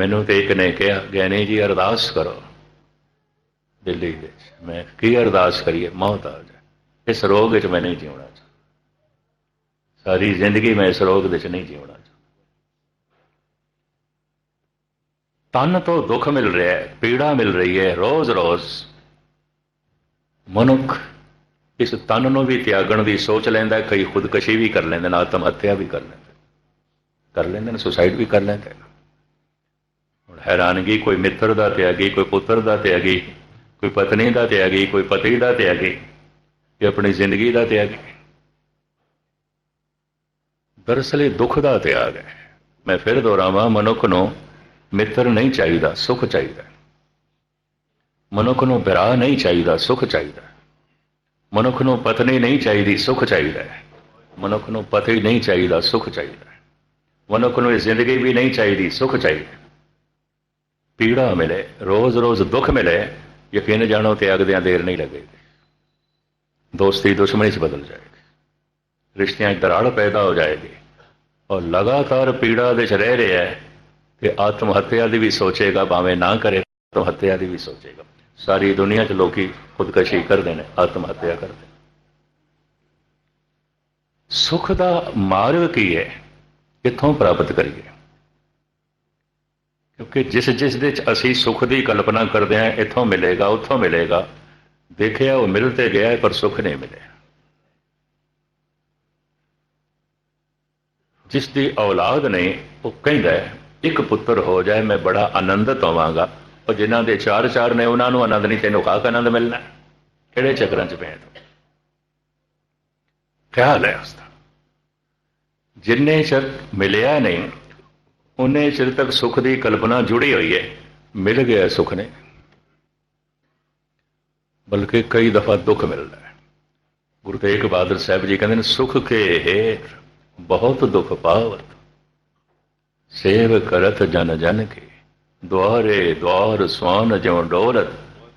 ਮੈਨੂੰ ਤੇ ਇੱਕ ਨੇ ਕਿਹਾ ਗਿਆਨੀ ਜੀ, ਅਰਦਾਸ ਕਰੋ। ਦਿੱਲੀ ਵਿੱਚ। ਮੈਂ ਕੀ ਅਰਦਾਸ ਕਰੀਏ? ਮੌਤ ਆ ਜਾਏ। ਇਸ ਰੋਗ ਵਿੱਚ ਮੈਂ ਨਹੀਂ ਜਿਉਣਾ ਚਾਹੁੰਦਾ। ਸਾਰੀ ਜ਼ਿੰਦਗੀ ਮੈਂ ਇਸ ਰੋਗ ਵਿੱਚ ਨਹੀਂ ਜਿਉਣਾ ਚਾਹੁੰਦਾ। ਤਨ ਤੋਂ ਦੁੱਖ ਮਿਲ ਰਿਹਾ ਹੈ, ਪੀੜਾ ਮਿਲ ਰਹੀ ਹੈ, ਰੋਜ਼-ਰੋਜ਼ ਮਨੁੱਖ ਇਸ ਤਨ ਨੂੰ ਵੀ ਤਿਆਗਣ ਦੀ ਸੋਚ ਲੈਂਦਾ ਕਈ ਖੁਦਕਸ਼ੀ ਵੀ ਕਰ ਲੈਂਦੇ ਨੇ ਆਤਮ ਹੱਤਿਆ ਵੀ ਕਰ ਲੈਂਦੇ ਕਰ ਲੈਂਦੇ ਨੇ, ਸੁਸਾਈਡ ਵੀ ਕਰ ਲੈਂਦੇ ਨੇ। ਹੈਰਾਨਗੀ ਕੋਈ ਮਿੱਤਰ ਦਾ ਤਿਆਗੀ ਕੋਈ ਪੁੱਤਰ ਦਾ ਤਿਆਗੀ ਕੋਈ ਪਤਨੀ ਦਾ ਤਿਆਗੀ ਕੋਈ ਪਤੀ ਦਾ ਤਿਆਗੀ ਕਿ ਆਪਣੀ ਜ਼ਿੰਦਗੀ ਦਾ ਤਿਆਗੀ ਦਰਅਸਲ ਇਹ ਦੁੱਖ ਦਾ ਤਿਆਗ ਹੈ ਮੈਂ ਫਿਰ ਦੁਹਰਾਵਾਂ, ਮਨੁੱਖ ਨੂੰ ਮਿੱਤਰ ਨਹੀਂ ਚਾਹੀਦਾ, ਸੁਖ ਚਾਹੀਦਾ। ਮਨੁੱਖ ਨੂੰ ਵਿਰਾਹ ਨਹੀਂ ਚਾਹੀਦਾ, ਸੁਖ ਚਾਹੀਦਾ। ਮਨੁੱਖ ਨੂੰ ਪਤਨੀ ਨਹੀਂ ਚਾਹੀਦੀ, ਸੁਖ ਚਾਹੀਦਾ ਮਨੁੱਖ ਨੂੰ ਪਤੀ ਨਹੀਂ ਚਾਹੀਦਾ, ਸੁਖ ਚਾਹੀਦਾ ਮਨੁੱਖ ਨੂੰ ਇਹ ਜ਼ਿੰਦਗੀ ਵੀ ਨਹੀਂ ਚਾਹੀਦੀ, ਸੁਖ ਚਾਹੀਦਾ ਪੀੜਾ ਮਿਲੇ ਰੋਜ਼-ਰੋਜ਼ ਦੁੱਖ ਮਿਲੇ, ਯਕੀਨ ਜਾਣੋ ਤਿਆਗਦਿਆਂ ਦੇਰ ਨਹੀਂ ਲੱਗੇਗੀ ਦੋਸਤੀ ਦੁਸ਼ਮਣੀ 'ਚ ਬਦਲ ਜਾਏਗੀ। ਰਿਸ਼ਤਿਆਂ 'ਚ ਦਰਾੜ ਪੈਦਾ ਹੋ ਜਾਏਗੀ। ਔਰ ਲਗਾਤਾਰ ਪੀੜਾ ਦੇ 'ਚ ਰਹਿ ਰਿਹਾ ਹੈ ਤੇ ਆਤਮ ਹੱਤਿਆ ਦੀ ਵੀ ਸੋਚੇਗਾ, ਭਾਵੇਂ ਨਾ ਕਰੇ, ਆਤਮ ਹੱਤਿਆ ਦੀ ਵੀ ਸੋਚੇਗਾ। ਸਾਰੀ ਦੁਨੀਆ 'ਚ ਲੋਕੀ ਖੁਦਕਸ਼ੀ ਕਰਦੇ ਨੇ, ਆਤਮ ਹੱਤਿਆ ਕਰਦੇ ਨੇ। ਸੁਖ ਦਾ ਮਾਰਗ ਕੀ ਹੈ? ਕਿੱਥੋਂ ਪ੍ਰਾਪਤ ਕਰੀਏ? ਕਿਉਂਕਿ ਜਿਸ ਜਿਸ ਦੇ 'ਚ ਅਸੀਂ ਸੁਖ ਦੀ ਕਲਪਨਾ ਕਰਦੇ ਹਾਂ ਇੱਥੋਂ ਮਿਲੇਗਾ ਉੱਥੋਂ ਮਿਲੇਗਾ। ਦੇਖਿਆ ਉਹ ਮਿਲ ਤੇ ਗਿਆ ਪਰ ਸੁਖ ਨਹੀਂ ਮਿਲਿਆ। ਜਿਸ ਦੀ ਔਲਾਦ ਨੇ ਉਹ ਕਹਿੰਦਾ ਹੈ, ਇੱਕ ਪੁੱਤਰ ਹੋ ਜਾਏ ਮੈਂ ਬੜਾ ਆਨੰਦਿਤ ਹੋਵਾਂਗਾ। ਉਹ ਜਿਨ੍ਹਾਂ ਦੇ ਚਾਰ ਚਾਰ ਨੇ ਉਹਨਾਂ ਨੂੰ ਆਨੰਦ ਨਹੀਂ ਤੈਨੂੰ ਕਾਹ ਆਨੰਦ ਮਿਲਣਾ ਕਿਹੜੇ ਚੱਕਰਾਂ 'ਚ ਪਏ ਤੂੰ? ਖਿਆਲ ਹੈ ਉਸਦਾ। ਜਿੰਨੇ ਚਿਰ ਮਿਲਿਆ ਨਹੀਂ ਉਹਨੇ ਚਿਰ ਤੱਕ ਸੁਖ ਦੀ ਕਲਪਨਾ ਜੁੜੀ ਹੋਈ ਹੈ ਮਿਲ ਗਿਆ ਸੁਖ ਨੇ। ਬਲਕਿ ਕਈ ਦਫਾ ਦੁੱਖ ਮਿਲਦਾ ਹੈ। ਗੁਰੂ ਤੇਗ ਬਹਾਦਰ ਸਾਹਿਬ ਜੀ ਕਹਿੰਦੇ ਨੇ, ਸੁਖ ਕੇ ਹੇਤ ਬਹੁਤ ਦੁੱਖ ਪਾਵਤ। ਸੇਵ ਕਰਤ ਜਨ ਜਨ ਕੇ। ਦੁਆਰੇ ਦੁਆਰ ਸਵਾਨ ਜਿਉ ਡੋਲਤ।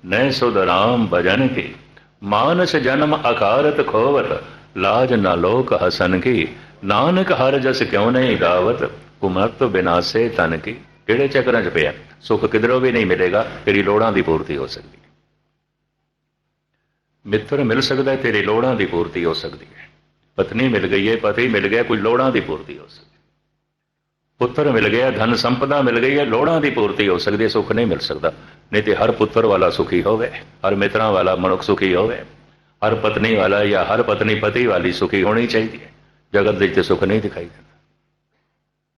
ਨੈ ਸੁਧ ਰਾਮ ਭਜਨ ਕੇ। ਮਾਨਸ ਜਨਮ ਅਕਾਰਤ ਖੋਵਤ। ਲਾਜ ਨਾ ਲੋਕ ਹਸਨ ਕੀ। ਨਾਨਕ ਹਰ ਜਸ ਕਿਉ ਨਹੀਂ ਗਾਵਤ। ਕੁਮਰਤ ਬਿਨਾਸੇ ਤਨ ਕੀ? ਕਿਹੜੇ ਚੱਕਰਾਂ 'ਚ ਪਿਆ? ਸੁੱਖ ਕਿਧਰੋਂ ਵੀ ਨਹੀਂ ਮਿਲੇਗਾ, ਤੇਰੀ ਲੋੜਾਂ ਦੀ ਪੂਰਤੀ ਹੋ ਸਕਦੀ ਮਿੱਤਰ, ਮਿਲ ਸਕਦਾ ਤੇਰੀ ਲੋੜਾਂ ਦੀ ਪੂਰਤੀ ਹੋ ਸਕਦੀ ਹੈ। ਪਤਨੀ ਮਿਲ ਗਈ ਹੈ, ਪਤੀ ਮਿਲ ਗਿਆ, ਕੋਈ ਲੋੜਾਂ ਦੀ ਪੂਰਤੀ ਹੋ ਸਕਦੀ ਪੁੱਤਰ ਮਿਲ ਗਿਆ, ਧਨ ਸੰਪਦਾ ਮਿਲ ਗਈ ਹੈ, ਲੋੜਾਂ ਦੀ ਪੂਰਤੀ ਹੋ ਸਕਦੀ ਹੈ, ਸੁੱਖ ਨਹੀਂ ਮਿਲ ਸਕਦਾ। ਨਹੀਂ ਤੇ ਹਰ ਪੁੱਤਰ ਵਾਲਾ ਸੁਖੀ ਹੋਵੇ, ਹਰ ਮਿੱਤਰਾਂ ਵਾਲਾ ਮਨੁੱਖ ਸੁਖੀ ਹੋਵੇ। ਹਰ ਪਤਨੀ ਵਾਲਾ ਜਾਂ ਹਰ ਪਤਨੀ ਪਤੀ ਵਾਲੀ ਸੁਖੀ ਹੋਣੀ ਚਾਹੀਦੀ ਹੈ। ਜਗਤ ਦੇ ਵਿੱਚ ਸੁੱਖ ਨਹੀਂ ਦਿਖਾਈ ਦਿੰਦਾ।